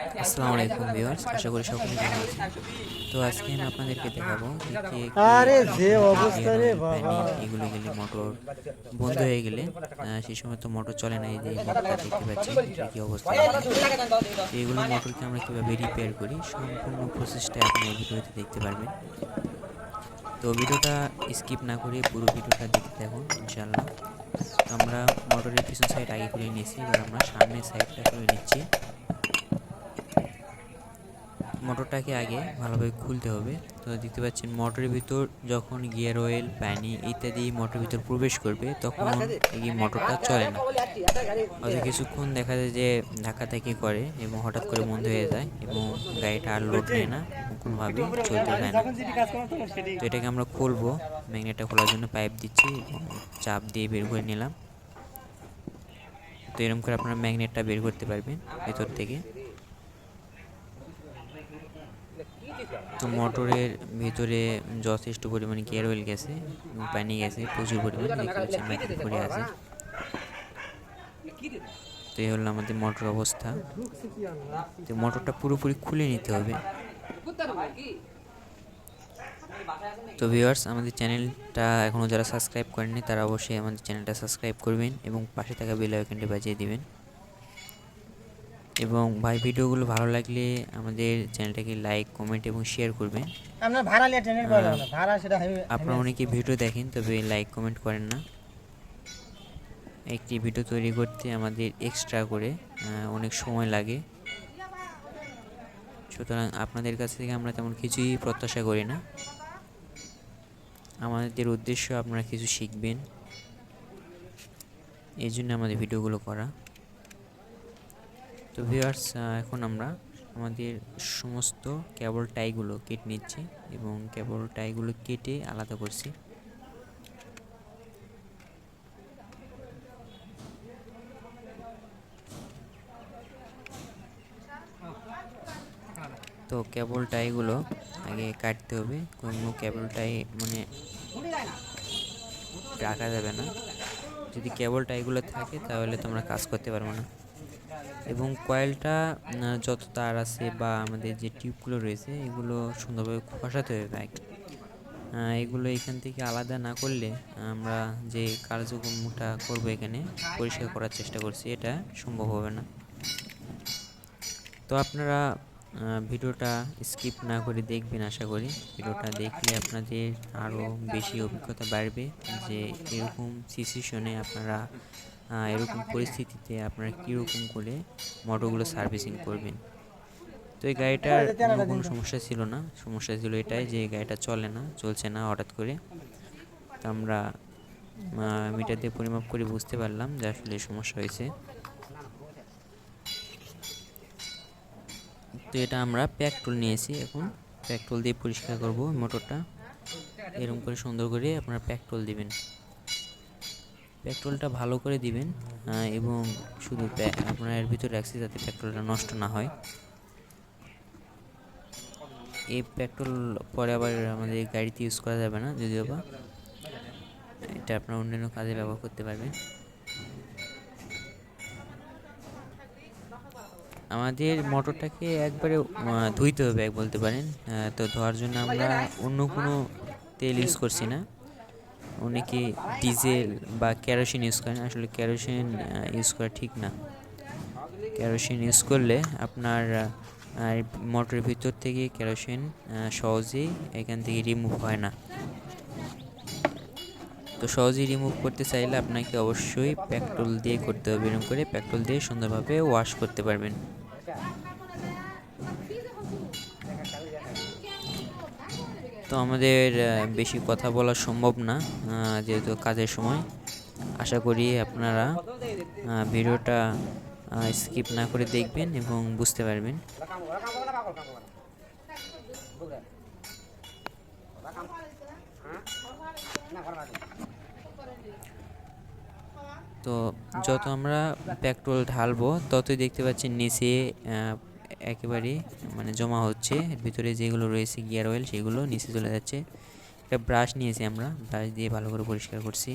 আসসালামু আলাইকুম ভিউয়ার্স আশা করি সকলে ভালো আছেন। তো আজকে আমি আপনাদেরকে দেখাবো আরে যে অবস্থা রে বাবা। এগুলো গেলে মোটর বন্ধ হয়ে গেলে সেই সময় তো মোটর চলে না এই যে মোটরটা দেখতে পাচ্ছেন এটা কি অবস্থা। এগুলো মোটরকে আমরা কীভাবে রিপেয়ার করি সম্পূর্ণ প্রসেসটা আপনি এই ভিডিওতে দেখতে পারবেন। তো ভিডিওটা স্কিপ না করে পুরো ভিডিওটা দেখতে থাকুন ইনশাআল্লাহ। আমরা মোটরের পিছন সাইড আগে করে নিয়েছি এবার আমরা সামনের সাইডটা করে নিচ্ছি। মোটরটাকে আগে ভালোভাবে খুলতে হবে। তো দেখতে পাচ্ছেন মোটরের ভিতর যখন গিয়ার অয়েল, পানি ইত্যাদি মোটরের ভিতর প্রবেশ করবে, তখন এই মোটরটা চলে না। হয়তো কিছুক্ষণ দেখা যায় যে ধাক্কা ধাক্কি করে এবং হঠাৎ করে বন্ধ হয়ে যায় এবং গাড়িটা আর লোড নেয় না এবং কোনোভাবেই চলতে পারে না। তো এটাকে আমরা খুলবো ম্যাগনেটটা খোলার জন্য পাইপ দিচ্ছি চাপ দিয়ে বের করে নিলাম। তো এরকম করে আপনারা ম্যাগনেটটা বের করতে পারবেন ভেতর থেকে। তো মোটরের ভিতরে যথেষ্ট পরিমাণে গিয়ার অয়েল গেছে পানি গেছে, প্রচুর পরিমাণে পড়ে আছে। তো এই হলো আমাদের মোটর অবস্থা। তো মোটরটা পুরোপুরি খুলে নিতে হবে। তো ভিউয়ার্স আমাদের চ্যানেলটা এখনও যারা সাবস্ক্রাইব করেননি, তারা অবশ্যই আমাদের চ্যানেলটা সাবস্ক্রাইব করবেন এবং পাশে থাকা বেল আইকনটি বাজিয়ে দিবেন। এবং ভাই ভিডিওগুলো ভালো লাগলে আমাদের চ্যানেলটাকে লাইক কমেন্ট এবং শেয়ার করবেন। আমরা ভাড়া লিয়ে ট্রেনের বলা ভাড়া সেটা আপনারা অনেকে ভিডিও দেখেন তবে লাইক কমেন্ট করেন না। একটি ভিডিও তৈরি করতে আমাদের এক্সট্রা করে অনেক সময় লাগে। সুতরাং আপনাদের কাছ থেকে আমরা তেমন কিছুই প্রত্যাশা করি না। আমাদের উদ্দেশ্য আপনারা কিছু শিখবেন। এই জন্য আমাদের ভিডিওগুলো করা। তো ভিউয়ার্স এখন আমরা আমাদের সমস্ত কেবল টাইগুলো কেটে নিচ্ছি এবং কেবল টাইগুলো কেটে আলাদা করছি। তো কেবল টাইগুলো আগে কাটতে হবে, কোনো কেবল টাই মানে রাখা যাবে না। যদি কেবল টাইগুলো থাকে তাহলে তোমরা কাজ করতে পারব না। এবং কয়েলটা যত তার আছে বা আমাদের যে টিউবগুলো রয়েছে, এগুলো সুন্দরভাবে খসাতে হবে ব্যাগ এগুলো এখান থেকে আলাদা না করলে আমরা যে কার্যক্রমটা করব এখানে, পরিষ্কার করার চেষ্টা করছি, এটা সম্ভব হবে না। তো আপনারা ভিডিওটা স্কিপ না করে দেখবেন আশা করি। ভিডিওটা দেখলে আপনাদের আরও বেশি অভিজ্ঞতা বাড়বে যে এরকম সিচুয়েশনে আপনারা এরকম পরিস্থিতিতে আপনারা কীরকম করে মোটরগুলো সার্ভিসিং করবেন? তো এই গাড়িটার কোনো সমস্যা ছিল না। সমস্যা ছিল এটাই যে গাড়িটা চলে না, চলছে না হঠাৎ করে। তো আমরা মিটার দিয়ে পরিমাপ করে বুঝতে পারলাম যে আসলে সমস্যা হয়েছে। তো এটা আমরা পেট্রোল নিয়েছি এখন। পেট্রোল দিয়ে পরিষ্কার করব মোটরটা। এরকম করে সুন্দর করে আপনারা পেট্রোল দিবেন। পেট্রোলটা ভালো করে দিবেন এবং শুধু আপনার এর ভিতরে রাখছি যাতে পেট্রোলটা নষ্ট না হয়। এই পেট্রোল পরে আবার আমাদের গাড়িতে ইউজ করা যাবে না, যদিও বা। এটা আপনার অন্যান্য কাজে ব্যবহার করতে পারবেন। আমাদের মোটরটাকে একবারে ধুইতে হবে এক বলতে পারেন। তো ধোয়ার জন্য আমরা অন্য কোনো তেল ইউজ করছি না। অনেকে ডিজেল বা কেরোসিন ইউজ করেন? আসলে কেরোসিন ইউজ করা ঠিক না। কেরোসিন ইউজ করলে আপনার মোটরের ভিতর থেকে কেরোসিন আহ, সহজেই এখান থেকে রিমুভ হয় না। তো সহজেই রিমুভ করতে চাইলে আপনাকে অবশ্যই পেট্রোল দিয়ে করতে হবে। এরকম করে পেট্রোল দিয়ে সুন্দরভাবে ওয়াশ করতে পারবেন। তো আমাদের বেশি কথা বলা সম্ভব না যেহেতু কাজের সময়। আশা করি আপনারা ভিডিওটা স্কিপ না করে দেখবেন এবং বুঝতে পারবেন। তো যত আমরা পেট্রোল ঢালবো, ততই দেখতে পাচ্ছি নিচে একেবারে মানে জমা হচ্ছে। ভিতরে যেগুলো রয়েছে গিয়ার অয়েল সেগুলো নিচে চলে যাচ্ছে। একটা ব্রাশ নিয়েছি আমরা ব্রাশ দিয়ে ভালো করে পরিষ্কার করছি।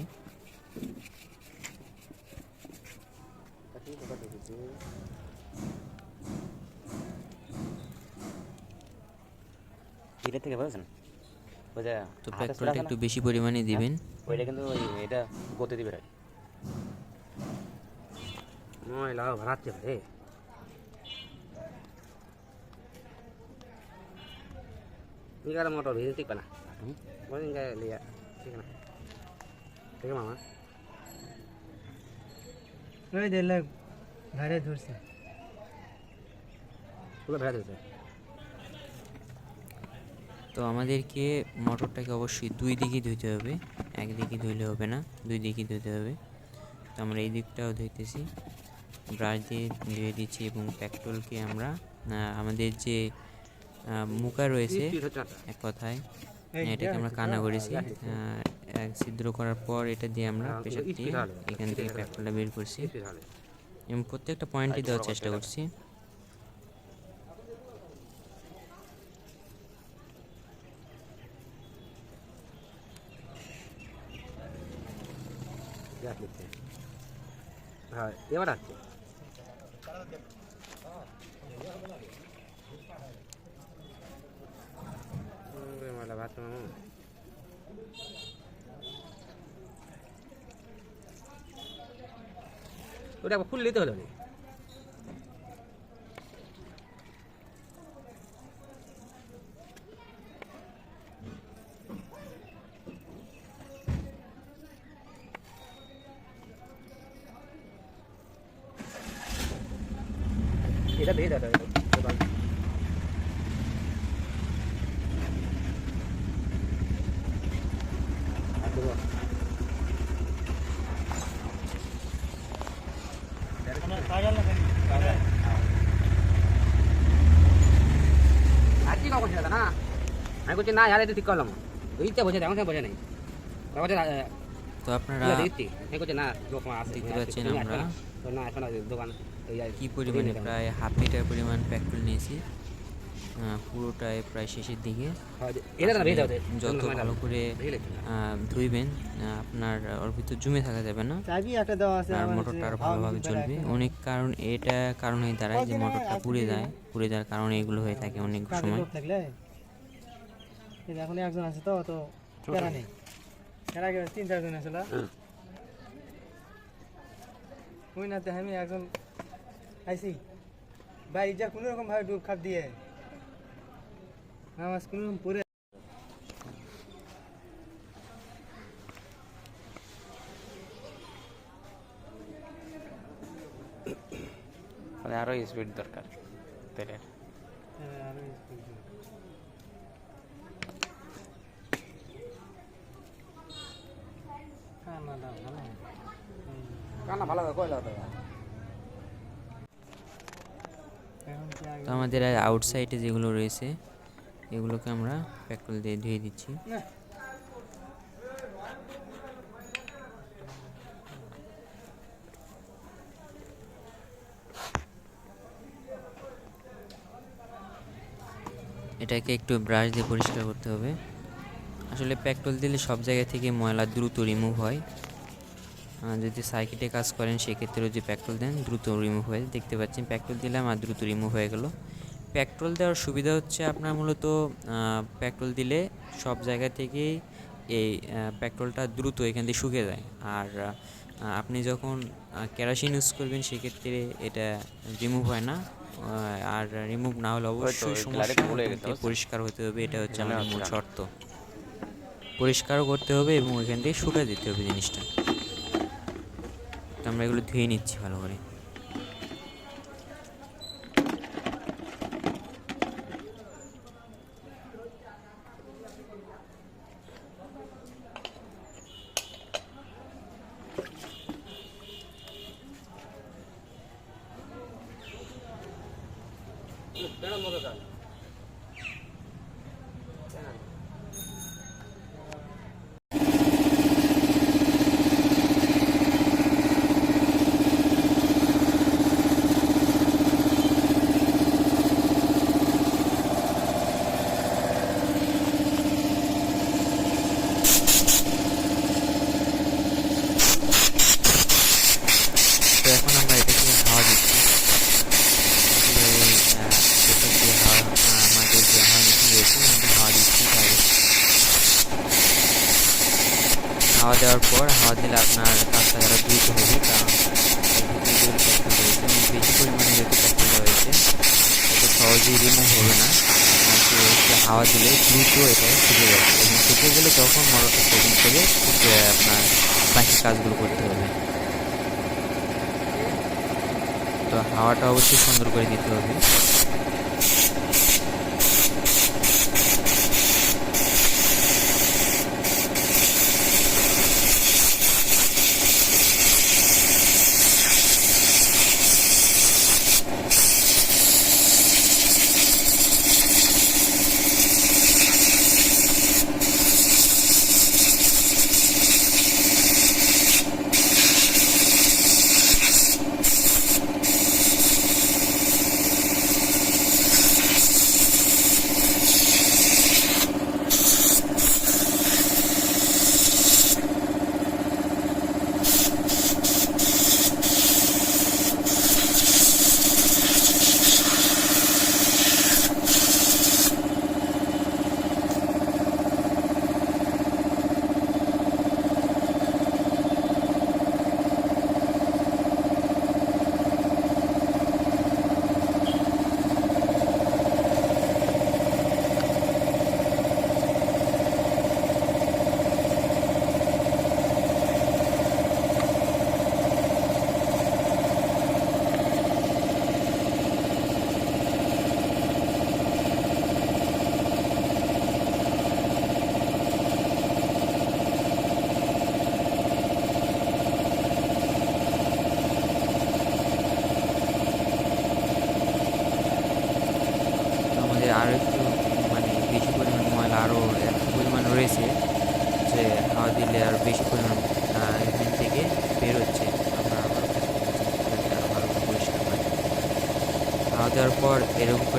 একটু বেশি পরিমাণে দিবেন। ওইটা কিন্তু এটা গতি দিবে ময়লা ভাড়াচ্ছে রে ঠিক না ওই ইঙ্গা লিয়া ঠিক না ঠিক আছে মামা ওই দেখলে ঘরে ধরছে পুরো ভেড়া দিয়েছে তো আমাদেরকে মোটরটাকে অবশ্যই দুই দিকেই ধুইতে হবে। একদিকে ধুইলে হবে না দুই দিকেই ধুইতে হবে। তো আমরা এই দিকটাও ধুইতেছি। ব্রাশ দিয়ে ধুয়ে দিচ্ছি এবং পেট্রোলকে আমরা আমাদের যে মুখা রয়েছে এক কথায়। এটাকে আমরা কানা করেছি। এক ছিদ্র করার পর এটা দিয়ে আমরা হ্যাঁ, প্রেশার দিয়ে এখান থেকে। পেট্রোলটা বের করছি। এবং প্রত্যেকটা পয়েন্টই দেওয়ার চেষ্টা করছি। হ্যাঁ এবার আসছে ময়লা ভাত মামু ওটা ফুল নিতে হলো নি এটা ভেজে দাও এটা আমরা কাজল না কেন কাজল আজকে কখন দাদা না? আমি বলছি না ইয়ার ঠিক করলাম। এইটা বোঝা যায় আমার বোঝা নেই। বলছে তো আপনারা না দেখতে পাচ্ছেন আমরা। না। কি পরিমাণে প্রায় হাফ লিটার পরিমাণ পেট্রোল নিয়েছি। পুরোটাই প্রায় শেষের দিকে। দাও যত ভালো করে ধুইবেন আপনার ওর ভিতর জমে থাকা যাবে না। একটা দেওয়া আছে আর মোটরটা আরও হচ্ছে ভালোভাবে চলবে অনেক কারণ এটা কারণেই দাঁড়ায় যে মোটরটা পুড়ে যায় পুড়ে যাওয়ার কারণে এগুলো হয়ে থাকে অনেক সময়। এখন একজন আছে তো তো প্যারা নেই। এর আগে তিন চারজন আছিল ওই না আমি একজন আইসি বাড়ি যা কোনো রকম ভাবে ডুব খাপ দিয়ে নামাজ কোনো তাহলে আরও স্পিড দরকার তেলের। হ্যাঁ, কানা ভালো কয়লা তো আমাদের আউটসাইডে যেগুলো রয়েছে এগুলোকে আমরা পেট্রোল দিয়ে ধুয়ে দিচ্ছি। এটাকে একটু ব্রাশ দিয়ে পরিষ্কার করতে হবে। আসলে পেট্রোল দিলে সব জায়গা থেকে ময়লা দ্রুত রিমুভ হয়। যদি সার্কিটে কাজ করেন সেক্ষেত্রেও যে পেট্রোল দেন দ্রুত রিমুভ হয়ে। দেখতে পাচ্ছেন পেট্রোল দিলাম আর দ্রুত রিমুভ হয়ে গেল। পেট্রোল দেওয়ার সুবিধা হচ্ছে আপনার মূলত পেট্রোল দিলে সব জায়গা থেকেই এই পেট্রোলটা দ্রুত এখান থেকে শুকে যায়। আর আপনি যখন কেরাসিন ইউজ করবেন সেক্ষেত্রে এটা রিমুভ হয় না। আর রিমুভ না হলে অবশ্যই সমস্যা পরিষ্কার হতে হবে এটা হচ্ছে মনে আমাদের মূল শর্ত। পরিষ্কারও করতে হবে এবং ওইখান থেকে শুকা দিতে হবে জিনিসটা। তো আমরা এগুলো ধুয়ে নিচ্ছি ভালো করে তো এখন আমরা এটাকে হাওয়া দিচ্ছি আসলে, আহ, পেট্রোল দিয়ে হাওয়া আহ, আমাদের যে হাওয়া মেশিন রয়েছে এখান থেকে হাওয়া দিচ্ছি হাওয়া দেওয়ার দিলে আপনার আরও দ্রুত হবে রয়েছে। অনেক বেশি পরিমাণে যেহেতু পেট্রোল হয়েছে এটা সহজেই রিমুভ হবে না। কিন্তু হাওয়া দিলে দ্রুত এটা শুকিয়ে যাবে। এবং শুকিয়ে গেলে তখন মোটরটা সেটিং করে আপনার বাকি কাজগুলো করতে হবে। তো হাওয়াটা অবশ্যই সুন্দর করে দিতে হবে।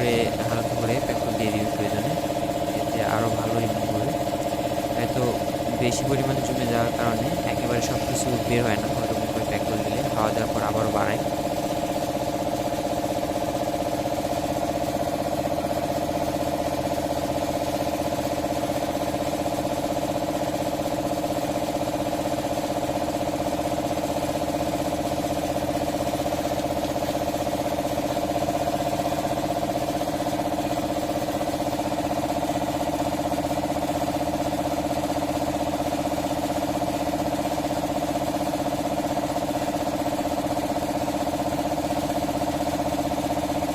করে হালকা করে পেট্রোল দিয়ে দিবে প্রয়োজনে, এতে আরও ভালো রিমুভ হবে হয়তো বেশি পরিমাণে জমে যাওয়ার কারণে একেবারে সব কিছু বের হয় না ওরকম করে পেট্রোল দিলে খাওয়া দাওয়ার পর আবারও বাড়ায়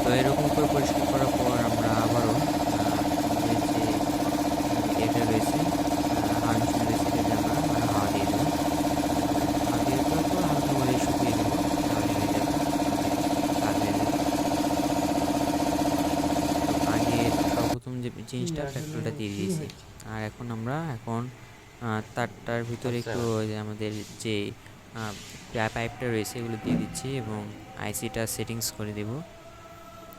তো এরকম করে পরিষ্কার করার পর আমরা আবারও আহ, আমাদের যে এটা রয়েছে হাওয়া মেশিন রয়েছে এটাতে আমরা আবার হাওয়া দিয়ে দেবো হাওয়া দিয়ে দেওয়ার পর হালকা করে শুকিয়ে দেবো তাহলে হয়ে যাবে কাজ হয়ে যাবে তো আগে সর্বপ্রথম যে জিনিসটা পেট্রোলটা দিয়ে দিয়েছি। আর এখন আমরা এখন আহ, তারটার ভিতরে একটু আমাদের যে পাইপটা রয়েছে এগুলো দিয়ে দিচ্ছি এবং আইসিটা সেটিংস করে দেব।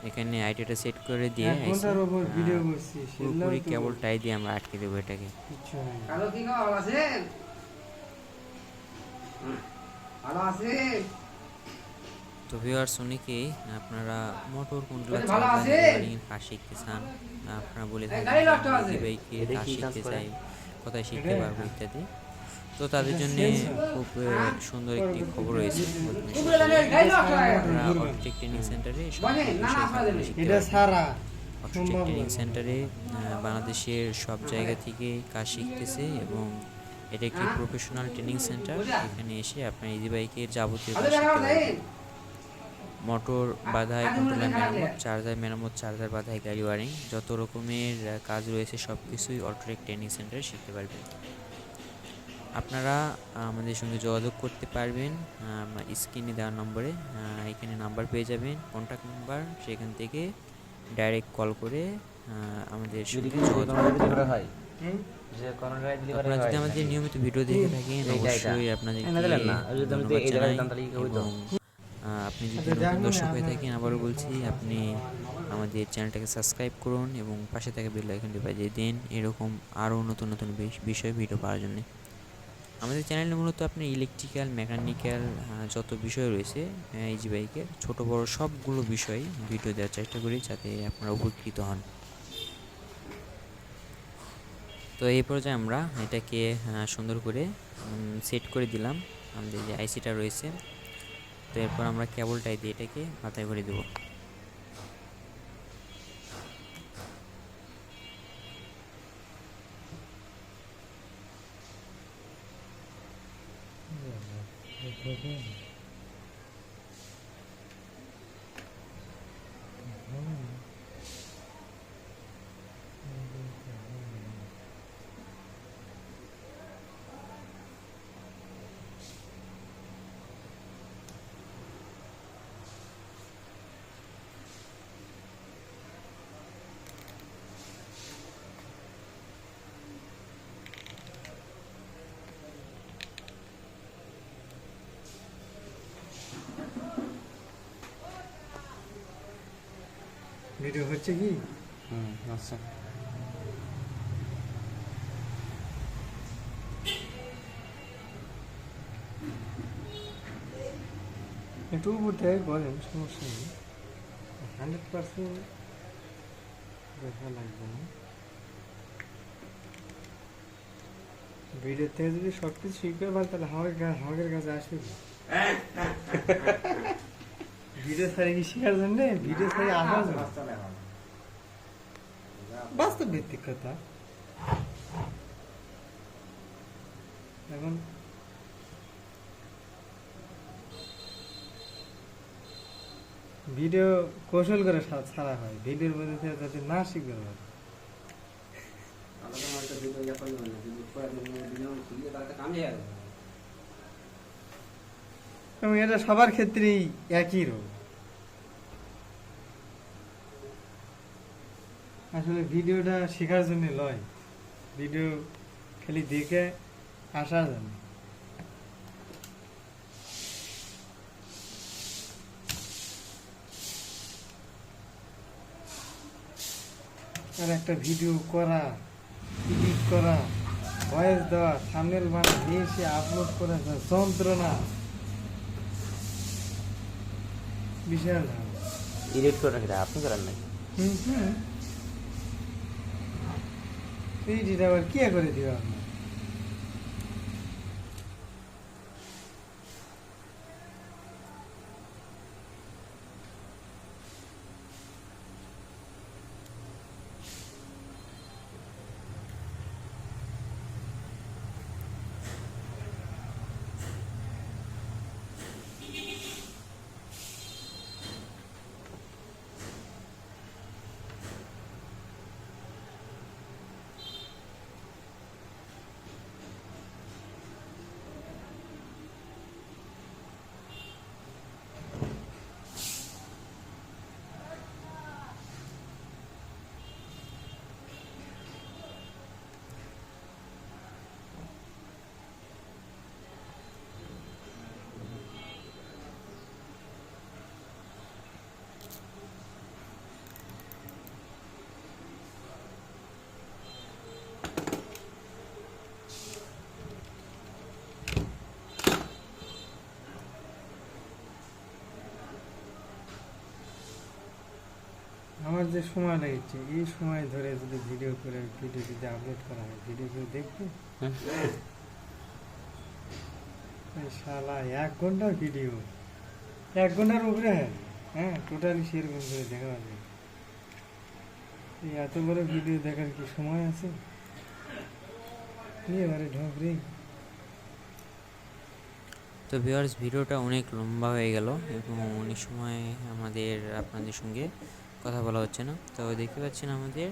এখানে আইটিটা সেট করে দিয়ে করছি পুরোপুরি কেবলটাই দিয়ে আমরা আটকে দেবো এটাকে। কিচ্ছু হয় না। কালো কি খবর ভালো আছেন? ভালো আছেন? তো ভিউয়ার্স অনেকেই আপনারা মোটর কোনগুলো চালাবেন কাজ শিখতে চান। আপনারা বলে থাকেন শিখতে চাই কোথায় শিখতে পারব ইত্যাদি। তো তাদের জন্য খুব সুন্দর একটি খবর রয়েছে। হয়ে ট্রেনিং সেন্টারে ট্রেনিং সেন্টারে বাংলাদেশের সব জায়গা থেকে কাজ শিখতেছে এবং এটা একটি হ্যাঁ? প্রফেশনাল ট্রেনিং সেন্টার এখানে এসে আপনার ইজি বাইকের যাবতীয় কাজ শিখতে পারবেন। মোটর বাধাই কন্ট্রোলার মেরামত চার্জার মেরামত চার্জার বাধাই গাড়ি ওয়ারিং। যত রকমের কাজ রয়েছে সব কিছুই অটোটেক ট্রেনিং সেন্টারে শিখতে পারবেন। আপনারা আমাদের সঙ্গে যোগাযোগ করতে পারবেন স্ক্রিনে দেওয়া নম্বরে। এখানে নাম্বার পেয়ে যাবেন কন্ট্যাক্ট নাম্বার সেখান থেকে ডাইরেক্ট কল করে আমাদের। হয় আপনারা যদি আমাদের নিয়মিত ভিডিও দেখে থাকেন। অবশ্যই এই আপনি যদি আচ্ছা, নতুন দর্শক হয়ে থাকেন আবারও বলছি আপনি আমাদের চ্যানেলটাকে সাবস্ক্রাইব করুন এবং পাশে থাকা বেল আইকনটি বাজিয়ে দিন। এরকম আরও নতুন নতুন বিষয় ভিডিও পাওয়ার জন্য। আমাদের চ্যানেলে মূলত আপনি ইলেকট্রিক্যাল মেকানিক্যাল যত বিষয় রয়েছে ইজি বাইকের ছোট বড় সবগুলো বিষয় ভিডিও দেওয়ার চেষ্টা করি যাতে আপনারা উপকৃত হন। তো এই পর্যায়ে আমরা এটাকে সুন্দর করে সেট করে দিলাম। আমাদের যে আইসিটা রয়েছে তো এরপর আমরা কেবলটাই দিয়ে এটাকে মাথায় করে দেবো। ভিডিও হচ্ছে কি? হুম আচ্ছা। একটু উপর থেকে করেন সমস্যা নেই। হান্ড্রেড পার্সেন্ট দেখা লাগবে না। যদি সব কিছু শিখতে পারে তাহলে কা- আমাদের কাছে আসবে? ভিডিও ছাড়ে কি শেখার জন্য? ভিডিও ছাড়ে আসার জন্য। ভিত্তিক এখন ভিডিও কৌশল করে ছাড়া হয়। ভিডিওর মধ্যে যাতে না শিখতে পারে। এবং এটা সবার ক্ষেত্রেই একই রোগ। আসলে ভিডিওটা শেখার জন্য লয়। ভিডিও খালি দেখে আসার জন্য আর একটা ভিডিও করা এডিট করা ভয়েস দেওয়া থামনেল বানা নিয়ে এসে আপলোড করা যন্ত্রণা। বিশাল এডিট করে আপনি করেন নাকি? হুম হুম। এডিট আবার কি করে দিও? আপনি আমার যে সময় লেগেছে, এই সময় ধরে যদি ভিডিও করে ভিডিও যদি আপলোড করা হয় ভিডিও কেউ দেখবে? শালা, এক ঘণ্টা ভিডিও এক ঘণ্টার উপরে হয়। টোটালি সেরকম করে দেখা যাবে। এই এত বড় ভিডিও দেখার কি সময় আছে? এবারে ঢোকরি তো ভিউয়ার্স ভিডিওটা অনেক লম্বা হয়ে গেল এবং অনেক সময় আমাদের আপনাদের সঙ্গে কথা বলা হচ্ছে না। তো দেখতে পাচ্ছেন আমাদের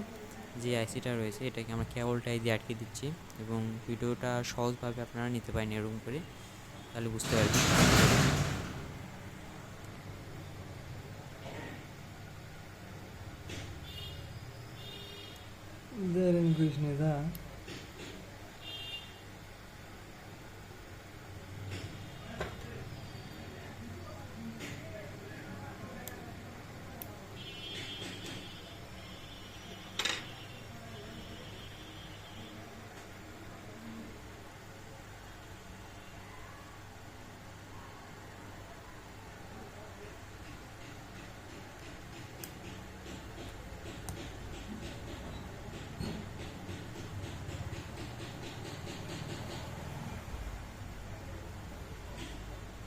যে আইসিটা রয়েছে, এটাকে আমরা কেবলটাই দিয়ে আটকে দিচ্ছি এবং ভিডিওটা সহজভাবে আপনারা নিতে পারেন এরকম করে। তাহলে বুঝতে পারবেন। কৃষ্ণ দা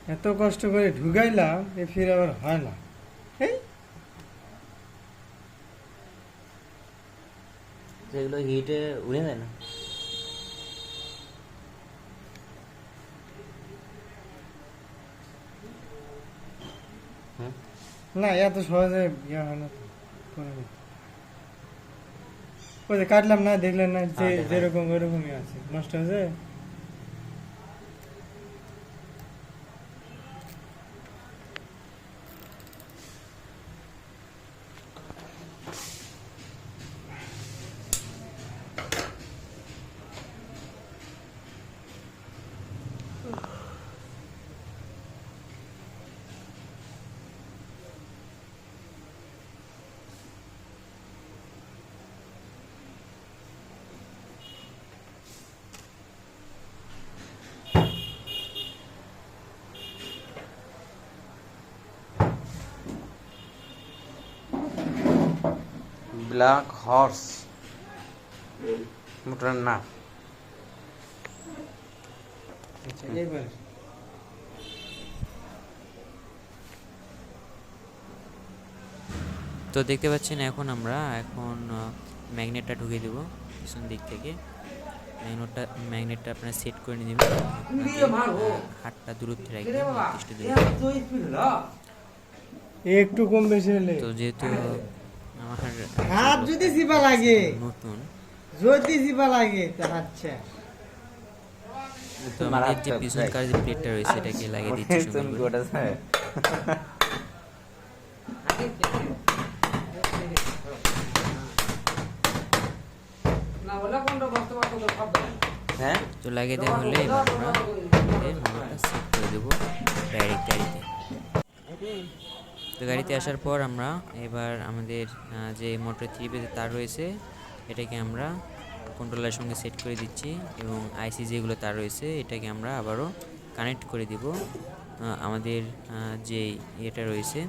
এত কষ্ট করে ঢুকাইলাম এ ফির আবার হয় না। এই। হিটে উড়ে যায় না? না এত সহজে ইয়ে হয় না। ওই যে কাটলাম না দেখলেন না যে হ্যাঁ, যেরকম ওরকমই আছে। নষ্ট হয়েছে? Black horse. মোটরের নাম। তো দেখতে পাচ্ছেন এখন আমরা এখন ম্যাগনেটটা ঢুকিয়ে দেবো পিছন দিক থেকে। ম্যাগনেটটা ম্যাগনেটটা আপনারা সেট করে নিয়ে দেবেন হাতটা দূরত্বে রাখবেন নির্দিষ্ট দূরত্বে। একটু কম বেশি হলে। তো যেহেতু হাত যদি চিপা লাগে। নতুন। যদি চিপা লাগে তা আচ্ছা। তো আমাদের যে পিছনকার যে প্লেটটা রয়েছে এটাকে লাগিয়ে দিচ্ছি সুন্দর করে। হ্যাঁ? তো লাগিয়ে দেওয়া হলে এবার আমরা সেট করে দেবো। ডাইরেক্ট গাড়িতে। তো গাড়িতে আসার পর আমরা এবার আমাদের যে মোটর থ্রি পেজের তার রয়েছে, এটাকে আমরা কন্ট্রোলারের সঙ্গে সেট করে দিচ্ছি এবং আইসি যেগুলো তার রয়েছে, এটাকে আমরা আবারও কানেক্ট করে দিব। আমাদের যে ইয়েটা রয়েছে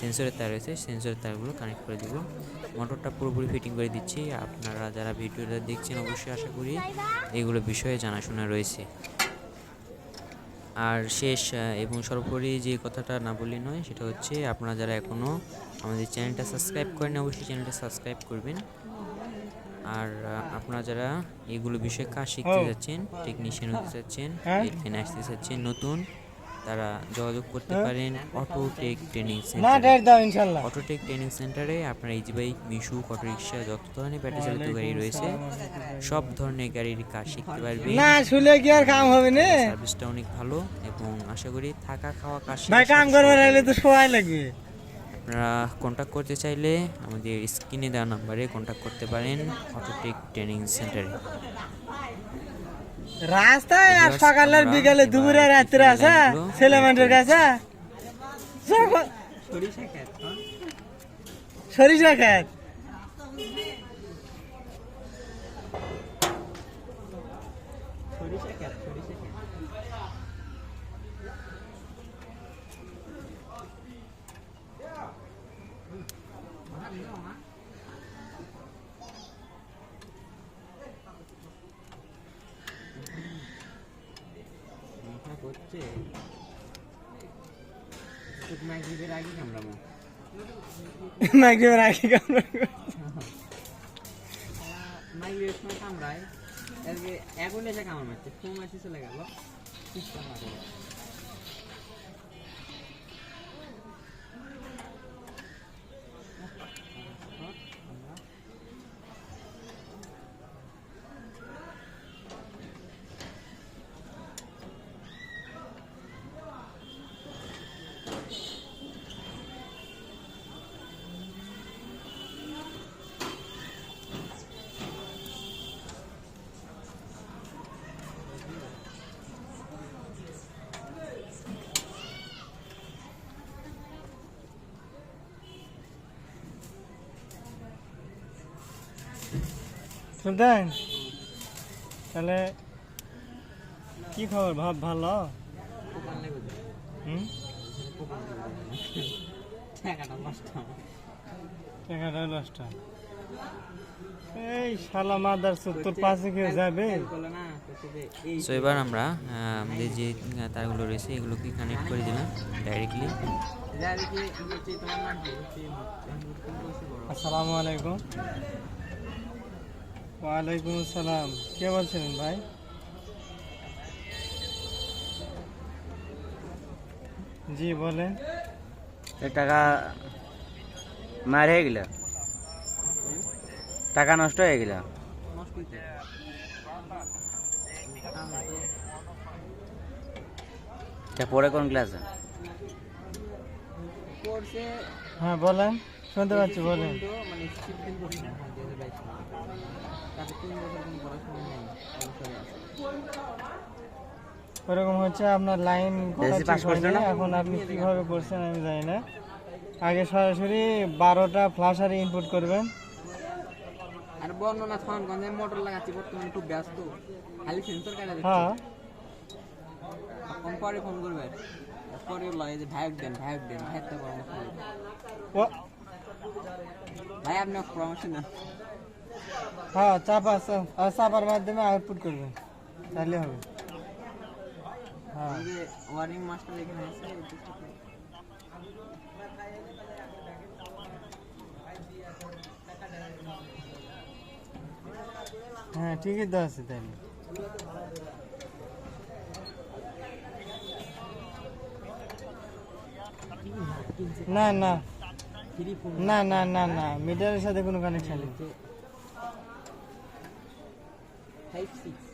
সেন্সরের তার রয়েছে সেন্সরের তারগুলো কানেক্ট করে দিব। মোটরটা পুরোপুরি ফিটিং করে দিচ্ছি। আপনারা যারা ভিডিওটা দেখছেন, অবশ্যই আশা করি এগুলো বিষয়ে জানাশোনা রয়েছে। আর শেষ এবং সর্বোপরি যে কথাটা না বললে নয় সেটা হচ্ছে আপনারা যারা এখনও আমাদের চ্যানেলটা সাবস্ক্রাইব করেন অবশ্যই চ্যানেলটা সাবস্ক্রাইব করবেন আর আপনারা যারা এগুলো বিষয়ে কাজ শিখতে। যাচ্ছেন টেকনিশিয়ান হতে চাচ্ছেন হ্যাঁ। এখানে আসতে চাচ্ছেন নতুন তারা যোগাযোগ করতে হ্যাঁ। পারেন Autotech training center Autotech training সেন্টারে আপনার এইচ বাইক মিশু অটো রিক্সা যত ধরনের ব্যাটারি চালিত গাড়ি রয়েছে সব ধরনের গাড়ির কাজ শিখতে পারবে। না শুলে কি আর কাম হবে না? সার্ভিসটা অনেক ভালো এবং আশা করি থাকা খাওয়া কাজ ভাই কাম সব করবার তো সময় লাগবে। আপনারা কন্ট্যাক্ট করতে চাইলে আমাদের স্ক্রিনে দেওয়া নাম্বারে কন্ট্যাক্ট করতে পারেন অটোটেক ট্রেনিং সেন্টারে রাস্তায় আর সকালের বিকালে দুপুরে রাত্রে আসা ছেলে মানুষের কাছে? সরিষা খেত সরিষা করছে তোর মাইগ্রেভের আগে কামড়াবো। মাইগ্রেভের আগে কামড় মাইগ্রেভের সময় কামড়ায়। এখন এসে কামড় মারছে ফোন মারছে চলে গেল। সুলতান তাহলে কি খবর ভাব ভালো টাকাটা নষ্ট এই শালা মাদার তোর পাশে কেউ যাবে সো এবার আমরা আমাদের যে তারগুলো রয়েছে এগুলোকে কানেক্ট করে দিলাম ডাইরেক্টলি আসসালামু আলাইকুম ওয়ালাইকুম আসসালাম। কে বলছিলেন ভাই? জি বলেন। টাকা মার হয়ে গেল। টাকা নষ্ট হয়ে গেল। পরে কোন ক্লাসে হ্যাঁ বলেন। শুনতে পাচ্ছি বলেন। তিন বছর কোনো পড়াশোনা নেই অবসরে আছে। ওরকম হচ্ছে আপনার লাইন? এখন আপনি কীভাবে করছেন আমি জানি না। আগে সরাসরি বারোটা ফ্লাশারে ইনপুট করবেন। আর বর্ণনা ফোন মোটর লাগাচ্ছি বর্তমানে একটু ব্যস্ত। খালি সেন্সর কাটা দিচ্ছি। হ্যাঁ। পরে ফোন করবে। পরে লয় যে ভাইক দেন ভাইক দেন ভাইয়ের তো পরামর্শ ভাই আপনার পরামর্শ না হ্যাঁ চাপা চাপার মাধ্যমে আউটপুট করবেন তাহলে হবে। হ্যাঁ। ওয়ারিং মাস্টার এখানে আছে হ্যাঁ ঠিকই তো আছে তাহলে না না। না না না না মিটারের সাথে কোনো কানেকশন নেই। ফাইভ সিক্স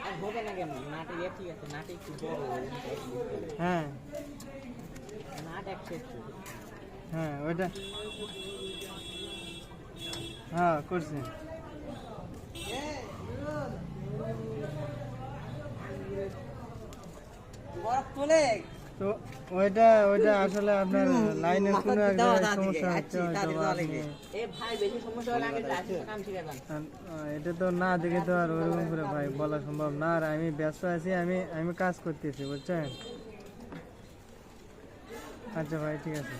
আর হবে না কেন? নাটে ইয়ে ঠিক আছে নাটে একটু বড় হ্যাঁ নাট একটু হ্যাঁ ওইটা। হ্যাঁ করছি। বরফ তোলে। তো ওইটা ওইটা আসলে আপনার লাইনের কোনো সমস্যা আচ্ছা, হচ্ছে এটা তো না দেখে তো আর ওরকম করে ভাই বলা সম্ভব না। আর আমি ব্যস্ত আছি আমি আমি কাজ করতেছি বুঝছেন? আচ্ছা ভাই ঠিক আছে।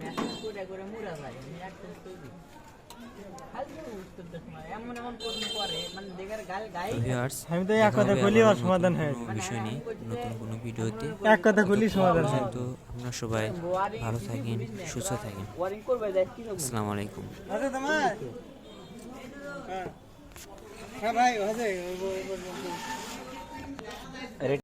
মেসেজ করে করে মুরা ভাই আমি আমি তো এক কথা বলি আর সমাধান হয়ে বিষয় নেই নতুন কোনো ভিডিওতে এক কথা বলি সমাধান হয় তো আপনারা সবাই ভালো থাকেন সুস্থ থাকেন। আসসালামু আলাইকুম। আচ্ছা হ্যাঁ। ভাই